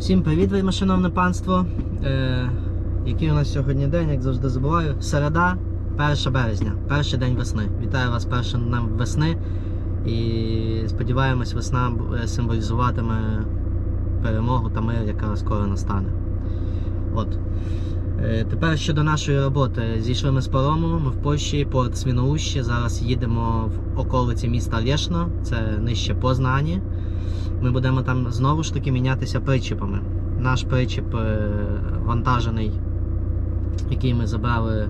Всім привіт, ви шановне панство. Е, який у нас сьогодні день, як завжди забуваю. Середа, 1 березня, перший день весни. Вітаю вас першим днем весни. І сподіваємось, весна символізуватиме перемогу та мир, яка скоро настане. От. Е, Тепер щодо нашої роботи. Зійшли ми з парому, ми в Польщі, порт Свіноуще. Зараз їдемо в околиці міста Лєшно, це нижче Познані. Ми будемо там знову ж таки мінятися причіпами. Наш причіп е, вантажений, який ми забрали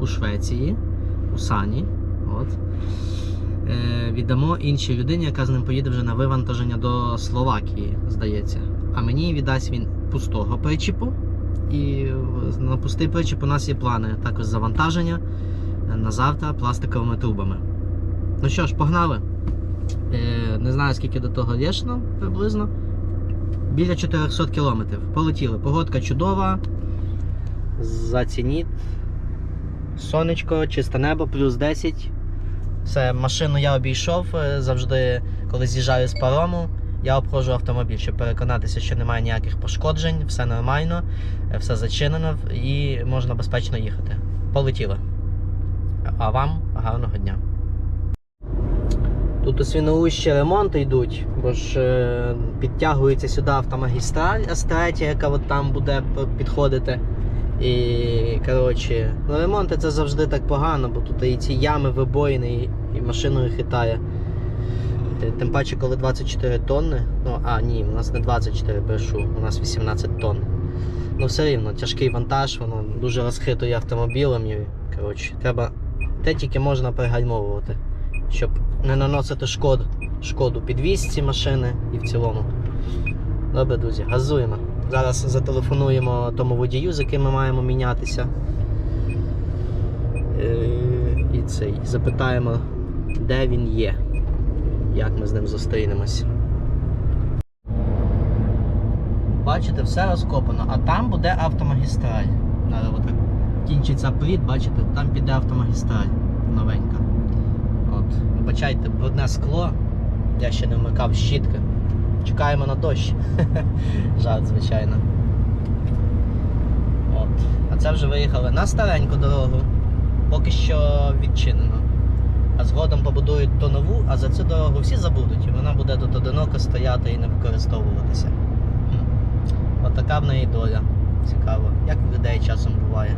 у Швеції, у Сані. От. Е, віддамо іншій людині, яка з ним поїде вже на вивантаження до Словакії, здається. А мені віддасть він пустого причіпу. І на пустий причіп у нас є плани також завантаження е, на завтра пластиковими трубами. Ну що ж, погнали. Е, не знаю скільки до того Лєшно приблизно. Біля 400 кілометрів. Полетіли. Погодка чудова. Зацініть. Сонечко, чисте небо, плюс 10. Все, машину я обійшов е, завжди, коли з'їжджаю з парому. Я обходжу автомобіль, щоб переконатися, що немає ніяких пошкоджень, все нормально, е, все зачинено і можна безпечно їхати. Полетіли. А вам гарного дня. Тут у Свіноущі ремонти йдуть, бо ж е, підтягується сюди автомагістраль С3, яка от там буде підходити. І коротше, ну ремонти це завжди так погано, бо тут і ці ями вибоїни, і, машиною хитає. Тим паче, коли 24 тонни. Ну, а ні, у нас не 24 брешу, у нас 18 тонн. Ну все рівно, тяжкий вантаж, воно дуже розхитує автомобілем. І, коротше, треба те тільки можна пригальмовувати, щоб не наносити шкоду, шкоду підвізці машини і в цілому. Добре, друзі, газуємо. Зараз зателефонуємо тому водію, з яким ми маємо мінятися. Е, І цей запитаємо, де він є, як ми з ним зустрінемось. Бачите, все розкопано, а там буде автомагістраль. Кінчиться плід, бачите, там піде автомагістраль новенька. От, вибачайте, брудне скло. Я ще не вмикав щітки. Чекаємо на дощ. Жарт, звичайно. От. А це вже виїхали на стареньку дорогу. Поки що відчинено. А згодом побудують ту нову, а за цю дорогу всі забудуть. І вона буде тут одиноко стояти і не використовуватися. Хм. От в неї доля. Цікаво. Як в людей часом буває.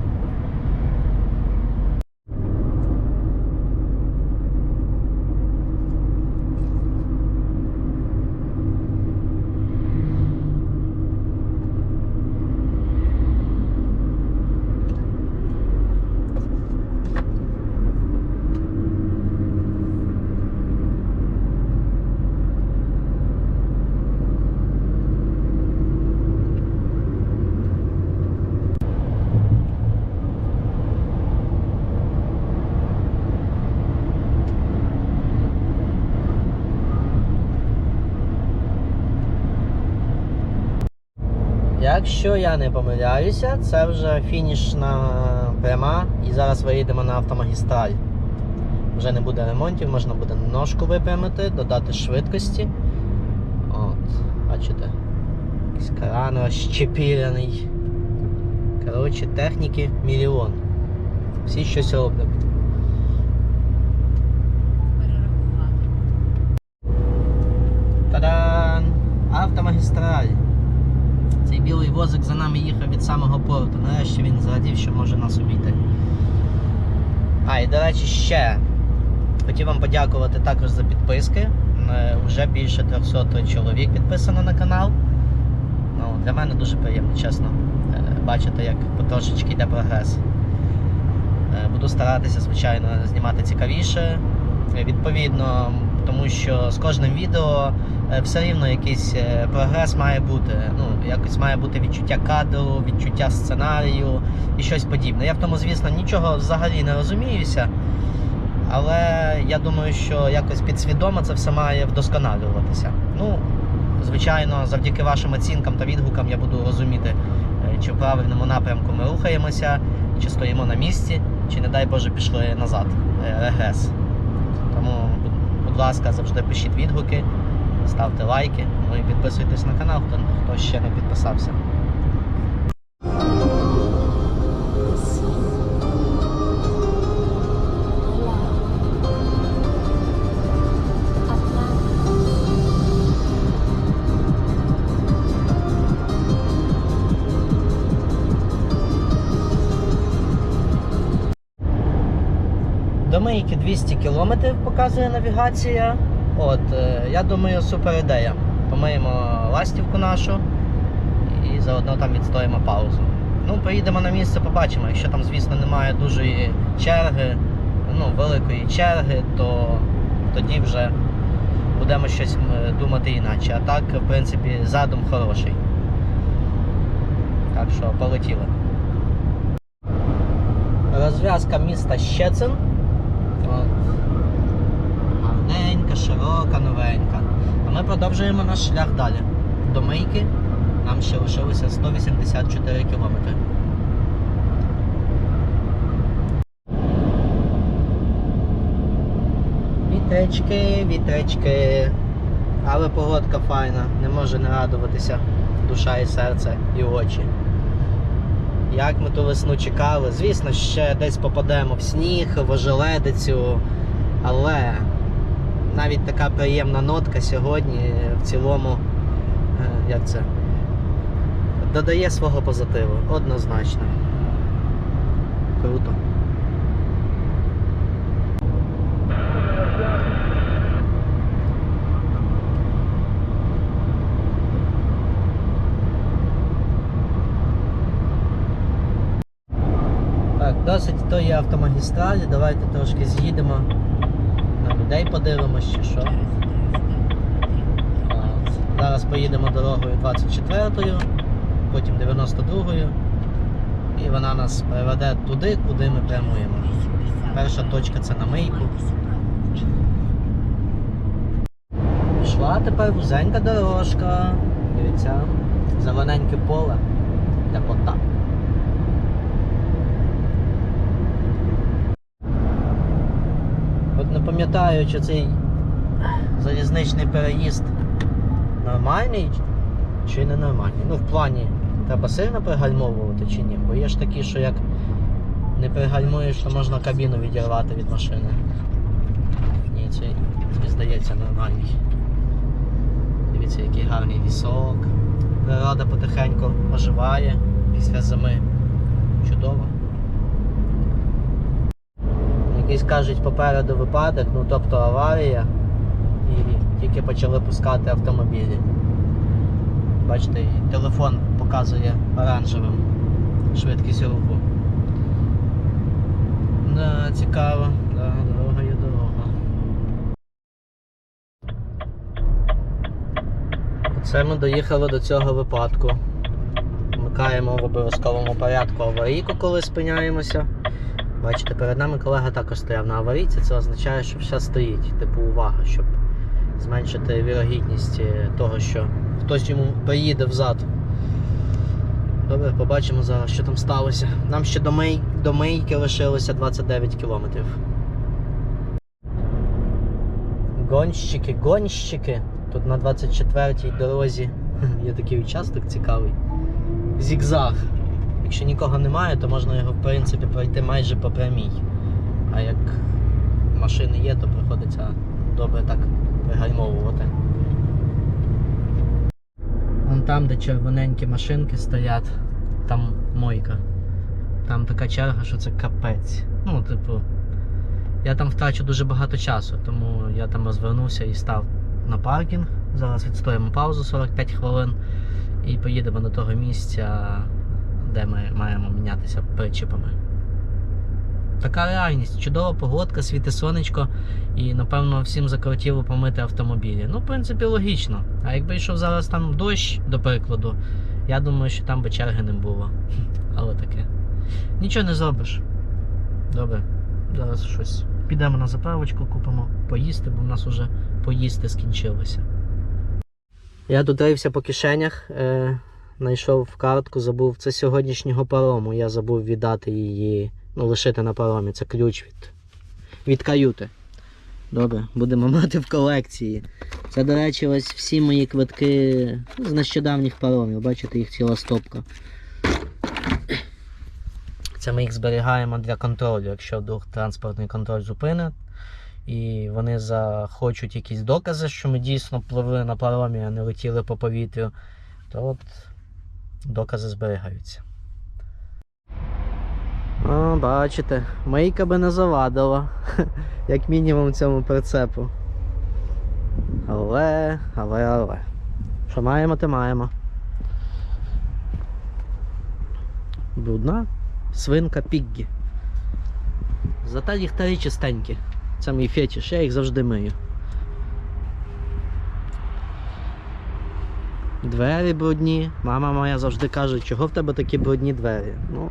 Якщо я не помиляюся, це вже фінішна пряма і зараз виїдемо на автомагістраль. Вже не буде ремонтів, можна буде ножку випрямити, додати швидкості. От, бачите, якийсь кран розчепірений. Коротше, техніки мільйон. Всі щось роблять. Та-дам! Автомагістраль. Цей білий возик за нами їхав від самого порту. Нарешті він зрадів, що може нас обійти. А, і до речі, ще хотів вам подякувати також за підписки. Е, Уже більше 300 чоловік підписано на канал. Ну, для мене дуже приємно, чесно. е, Бачити, як потрошечки йде прогрес. Е, Буду старатися, звичайно, знімати цікавіше. Відповідно, тому що з кожним відео е, все рівно якийсь е, прогрес має бути. Ну, якось має бути відчуття кадру, відчуття сценарію і щось подібне. Я в тому, звісно, нічого взагалі не розуміюся, але я думаю, що якось підсвідомо це все має вдосконалюватися. Ну, звичайно, завдяки вашим оцінкам та відгукам я буду розуміти, е, чи в правильному напрямку ми рухаємося, чи стоїмо на місці, чи, не дай Боже, пішли назад, регрес. Тому, будь- ласка, завжди пишіть відгуки, ставте лайки, ну і підписуйтесь на канал, хто ще не підписався. До Мийки 200 кілометрів показує навігація. От, е, я думаю, супер ідея. Помиємо ластівку нашу і заодно там відстоїмо паузу. Ну, поїдемо на місце, побачимо. Якщо там, звісно, немає дуже черги, ну, великої черги, то тоді вже будемо щось думати іначе. А так, в принципі, задум хороший. Так що полетіли. Розв'язка міста Щецин. Новенька. А ми продовжуємо наш шлях далі. До Мийки нам ще лишилося 184 кілометри. Вітречки, вітречки. Але погодка файна, не може не радуватися душа і серце і очі. Як ми ту весну чекали, звісно, ще десь попадемо в сніг, в ожеледицю, але навіть така приємна нотка сьогодні в цілому, е, як це, додає свого позитиву, однозначно. Круто. Так, досить тої автомагістралі, давайте трошки з'їдемо. Людей подивимось чи що. Зараз поїдемо дорогою 24-ю, потім 92-ю. І вона нас приведе туди, куди ми прямуємо. Перша точка це на мийку. Пішла тепер вузенька дорожка. Дивіться, зелененьке поле. Теплота. От не пам'ятаю, чи цей залізничний переїзд нормальний чи не нормальний. Ну, в плані, треба сильно пригальмовувати чи ні. Бо є ж такі, що як не пригальмуєш, то можна кабіну відірвати від машини. Ні, цей, мені здається, нормальний. Дивіться, який гарний лісок. Природа потихеньку оживає після зими. Чудово. Якийсь кажуть попереду випадок, ну тобто аварія. І тільки почали пускати автомобілі. Бачите, і телефон показує оранжевим швидкість руху. Да, цікаво. Дорога є дорога. Оце ми доїхали до цього випадку. Вмикаємо в обов'язковому порядку аварійку, коли спиняємося. Бачите, перед нами колега також стояв на аварійці, це означає, що все стоїть, типу увага, щоб зменшити вірогідність е, того, що хтось йому поїде взад. Добре, побачимо зараз, що там сталося. Нам ще до, мей... до мийки лишилося 29 кілометрів. Гонщики, гонщики. Тут на 24-й дорозі є такий участок цікавий. Зігзаг. Якщо нікого немає, то можна його в принципі пройти майже по прямій. А як машини є, то приходиться добре так пригальмовувати. Вон там, де червоненькі машинки стоять, там мойка. Там така черга, що це капець. Ну, типу, я там втрачу дуже багато часу, тому я там розвернувся і став на паркінг. Зараз відстоїмо паузу 45 хвилин і поїдемо до того місця, де ми маємо мінятися причіпами. Така реальність. Чудова погодка, світе сонечко, і напевно всім закортіло помити автомобілі. Ну, в принципі, логічно. А якби йшов зараз там дощ, до прикладу, я думаю, що там би черги не було. Але таке. Нічого не зробиш. Добре, зараз щось. Підемо на заправочку, купимо поїсти, бо в нас уже поїсти скінчилося. Я рився по кишенях, е, знайшов картку, забув. Це сьогоднішнього парому. Я забув віддати її, ну, лишити на паромі. Це ключ від, від каюти. Добре, будемо мати в колекції. Це, до речі, ось всі мої квитки з нещодавніх паромів. Бачите, їх ціла стопка. Це ми їх зберігаємо для контролю, якщо вдруг транспортний контроль зупинить. І вони захочуть якісь докази, що ми дійсно пливли на паромі, а не летіли по повітрю, то от докази зберігаються. О, бачите, мийка би не завадила, як мінімум цьому прицепу. Але, але, але. Що маємо, те маємо. Брудна свинка Піггі. Зате ліхтарі чистенькі. Це мій фетиш, я їх завжди мию. Двері брудні. Мама моя завжди каже, чого в тебе такі брудні двері. Ну,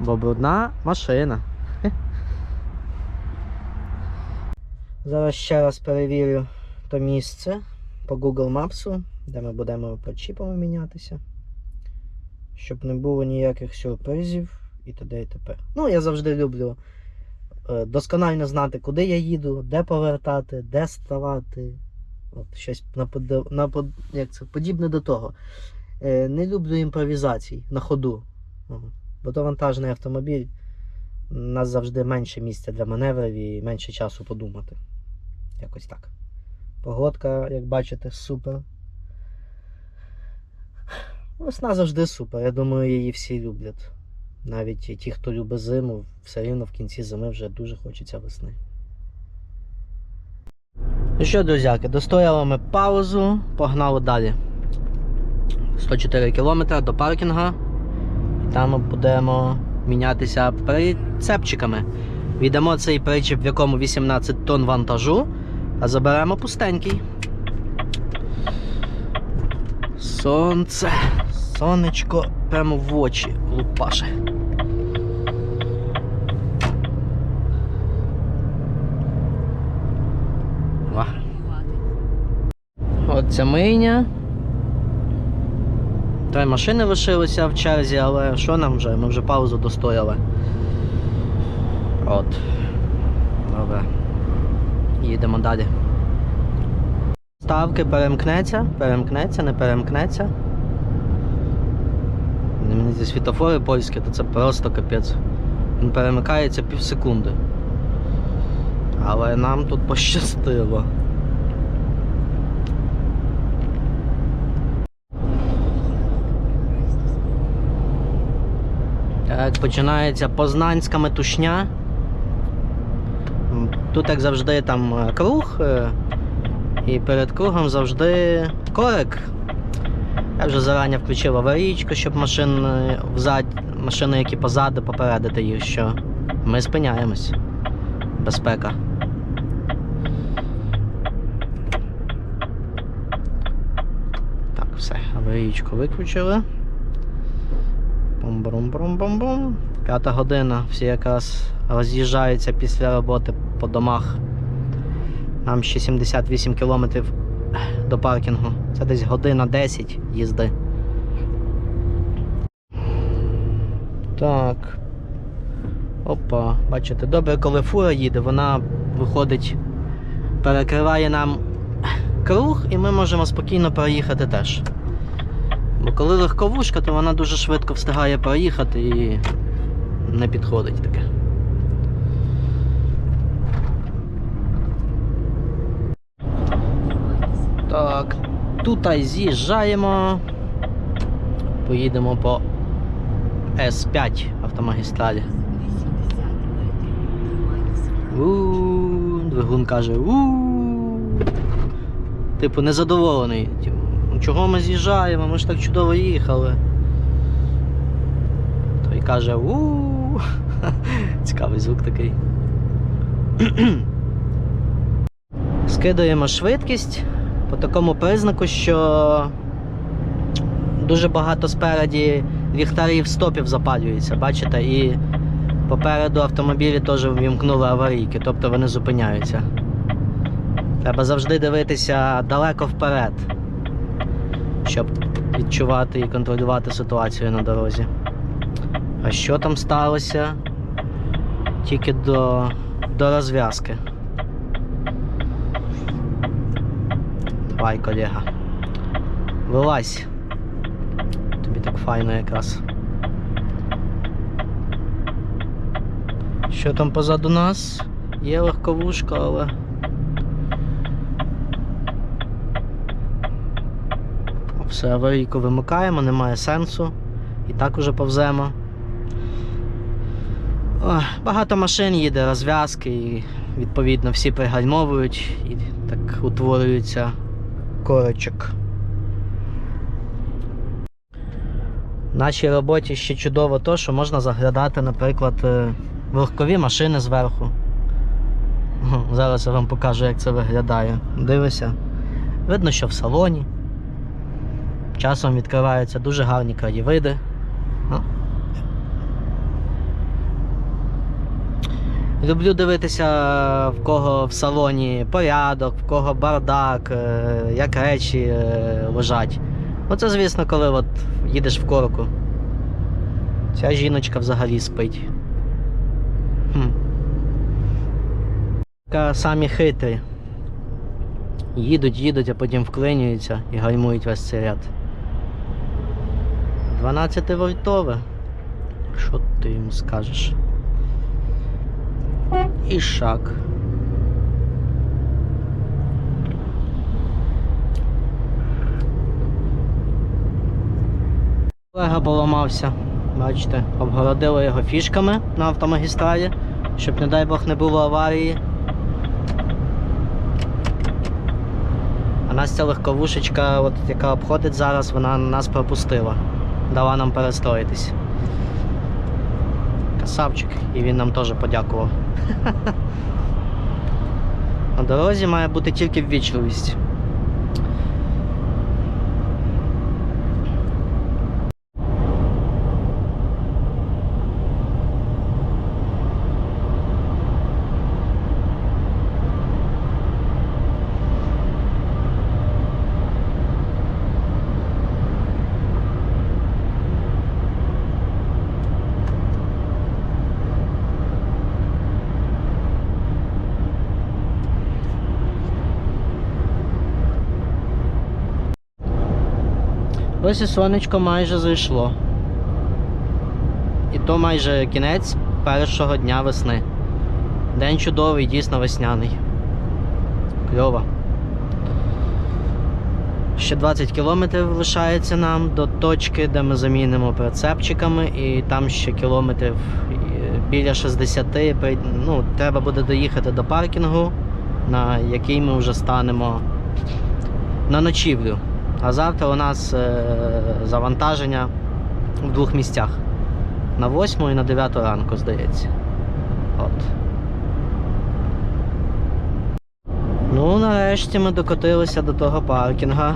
бо брудна машина. Зараз ще раз перевірю то місце по Google Maps, де ми будемо по чіпами мінятися. Щоб не було ніяких сюрпризів і т.д. і т.п. Ну, я завжди люблю е, досконально знати, куди я їду, де повертати, де ставати. От щось напод... Напод... Як це? подібне до того. Е, не люблю імпровізацій на ходу. Бо то вантажний автомобіль. У нас завжди менше місця для маневрів і менше часу подумати. Якось так. Погодка, як бачите, супер. Весна завжди супер. Я думаю, її всі люблять. Навіть ті, хто любить зиму, все рівно в кінці зими вже дуже хочеться весни. Ну що, друзяки, достояли ми паузу, погнали далі. 104 км до паркінга. І там будемо мінятися прицепчиками. Віддамо цей причіп, в якому 18 тонн вантажу, а заберемо пустенький. Сонце, сонечко прямо в очі лупаше. От ця мийня. Три машини лишилися в черзі, але що нам вже? Ми вже паузу достояли. От. Добре. Їдемо далі. Ставки перемкнеться, перемкнеться, не перемкнеться. Мені зі світофори польські, то це просто капець. Він перемикається пів секунди. Але нам тут пощастило. Так, починається познанська метушня. Тут, як завжди, там е, круг, е, і перед кругом завжди корик. Я вже зарані включив аварійку, щоб машин е, взад, машини, які позаду, попередити їх, що ми спиняємось. Безпека. Так, все, аварійку виключили. Бум-бум-бум-бум-бум. П'ята година, всі якраз роз'їжджаються після роботи по домах. Нам ще 78 кілометрів до паркінгу. Це десь година 10 їзди. Так. Опа, бачите, добре, коли фура їде, вона виходить, перекриває нам круг, і ми можемо спокійно проїхати теж. Бо коли легковушка, то вона дуже швидко встигає проїхати і не підходить таке. Так, тут з'їжджаємо. Поїдемо по С5 автомагістралі. У-у-у, двигун каже у Типу, незадоволений. «Ну, чого ми з'їжджаємо? Ми ж так чудово їхали. Той каже у Цікавий звук такий. Скидаємо швидкість по такому признаку, що дуже багато спереді ліхтарів стопів запалюється, бачите, і попереду автомобілі теж ввімкнули аварійки, тобто вони зупиняються. Треба завжди дивитися далеко вперед, щоб відчувати і контролювати ситуацію на дорозі. А що там сталося? Тільки до, до розв'язки. Давай, колега. Вилазь. Тобі так файно якраз. Що там позаду нас? Є легковушка, але. Все, аварійку вимикаємо, немає сенсу. І так уже повземо. Ой, багато машин їде, розв'язки, і відповідно всі пригальмовують і так утворюється корочок. В нашій роботі ще чудово то, що можна заглядати, наприклад, е, в легкові машини зверху. Зараз я вам покажу, як це виглядає. Дивися. Видно, що в салоні. Часом відкриваються дуже гарні краєвиди. Люблю дивитися, в кого в салоні порядок, в кого бардак, е, як речі е, лежать. Оце, звісно, коли от їдеш в корку. Ця жіночка взагалі спить. Хм. Самі хитрі. Їдуть, їдуть, а потім вклинюються і гальмують весь цей ряд. 12 вольтове. Що ти їм скажеш? І шаг. Колега поламався. Бачите, обгородили його фішками на автомагістралі, щоб, не дай Бог, не було аварії. А нас ця легковушечка, от, яка обходить зараз, вона нас пропустила. Дала нам перестроїтись. Красавчик, і він нам теж подякував. На дорозі має бути тільки ввічливість. Ось і сонечко майже зайшло. І то майже кінець першого дня весни. День чудовий, дійсно весняний. Кльово. Ще 20 кілометрів лишається нам до точки, де ми замінимо прицепчиками, і там ще кілометрів е, біля 60. Ну, треба буде доїхати до паркінгу, на який ми вже станемо на ночівлю. А завтра у нас е, завантаження в двох місцях. На 8 і на 9 ранку, здається. От. Ну, нарешті ми докотилися до того паркінга.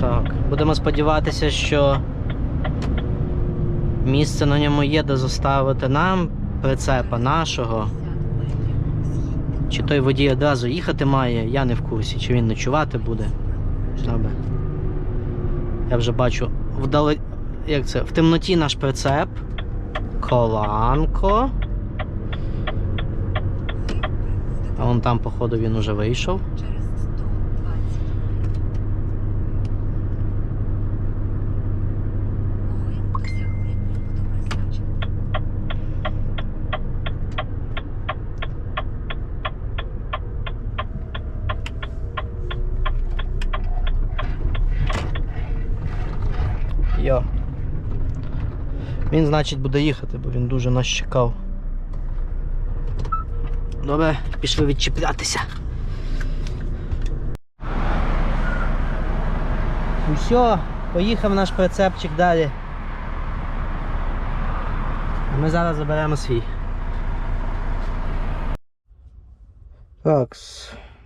Так, будемо сподіватися, що місце на ньому є, де заставити нам прицепа нашого. Чи той водій одразу їхати має, я не в курсі, чи він ночувати буде. Добре. Я вже бачу вдали. Як це? В темноті наш прицеп. Коланко. А вон там, походу, він уже вийшов. Він, значить, буде їхати, бо він дуже нас чекав. Добре, пішли відчіплятися. Ну все, поїхав наш прицепчик далі. А Ми зараз заберемо свій. Так,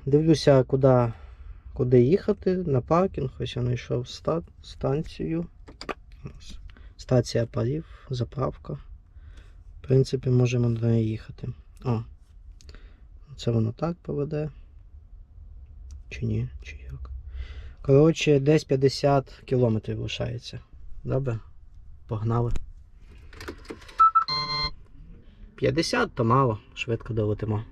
дивлюся, куди, куди їхати. На паркінг. Ось я знайшов станцію. Стація парів, заправка. В принципі, можемо до неї їхати. О. Це воно так поведе. Чи ні? Чи як? Коротше, десь 50 кілометрів лишається. Добре? Погнали. 50 то мало, швидко долетимо.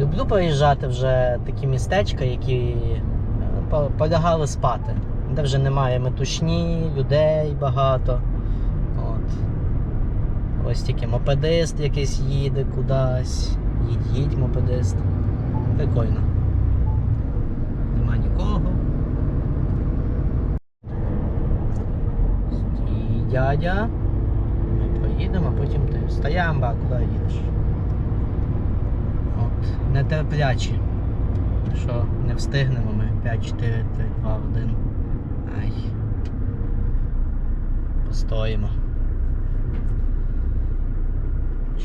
Люблю поїжджати вже такі містечка, які е, полягали спати, де вже немає метушні, людей багато. От. Ось тільки мопедист якийсь їде кудись. Їдь, їдь, мопедист. Прикольно. Нема нікого. Стій, дядя. Ми поїдемо, а потім ти. Стоямба, куди їдеш? Нетерплячі. Що не встигнемо ми. 5, 4, 3, 2, 1. Ай. Постоїмо.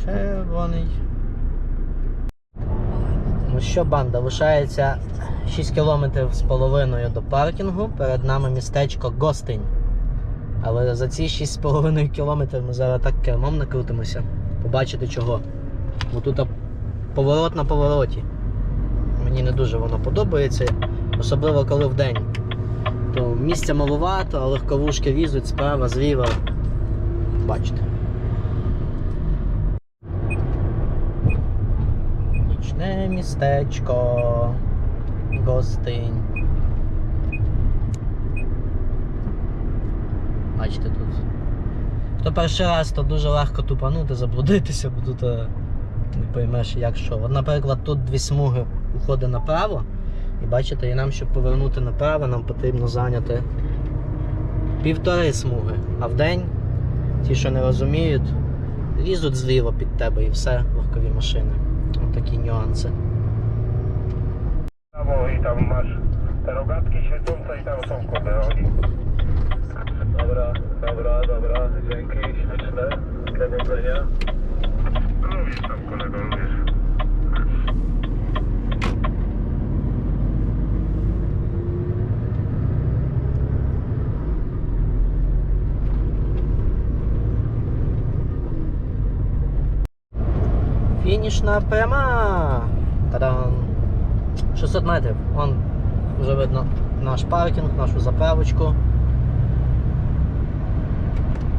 Червоний. Ну що, банда, лишається 6 кілометрів з половиною до паркінгу. Перед нами містечко Гостинь. Але за ці 6,5 кілометрів ми зараз так кермом накрутимося. Побачити чого. Бо тут поворот на повороті. Мені не дуже воно подобається, особливо коли вдень. То місця малувато, а легковушки різуть справа, зліва. Бачите. Нічне містечко. Гостинь. Бачите тут. Хто перший раз, то дуже легко тупанути, заблудитися, бо тут е, не поймеш як що. От, наприклад, тут дві смуги уходить направо. І бачите, і нам, щоб повернути направо, нам потрібно зайняти півтори смуги. А вдень, ті, що не розуміють, лізуть зліва під тебе і все, легкові машини. Ось такі нюанси. Tam masz te rogatki świecące i tam są kurde rogi. Dobra, dobra, dobra, dzięki, śliczne, powodzenia. Фінішна пряма. Та-дам! 600 метрів. Вон вже видно наш паркінг, нашу заправочку.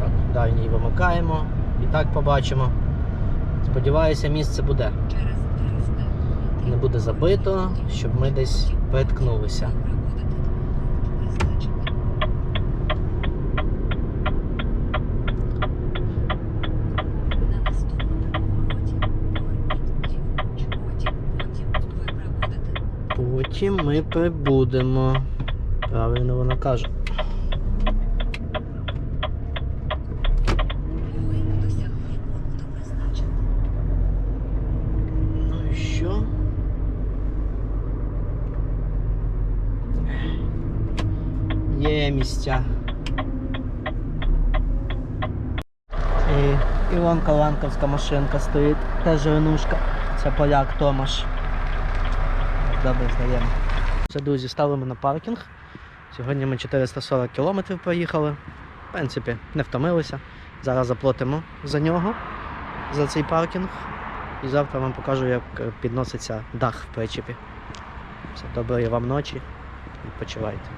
Так, дальній вимикаємо. І так побачимо. Сподіваюся, місце буде. Через 300 метрів Не буде забито, щоб ми десь прибудете Потім ми прибудемо. Правильно вона каже. Ви досягли пункту призначення. Ну і що? Є місця. І Ілонка Ланковська машинка стоїть, теж ренушка. Це поляк Томаш. Добре, здаємо. Все, друзі, ставимо на паркінг. Сьогодні ми 440 кілометрів проїхали. В принципі, не втомилися. Зараз заплатимо за нього, за цей паркінг. І завтра вам покажу, як підноситься дах в причепі. Все доброї вам ночі. Відпочивайте.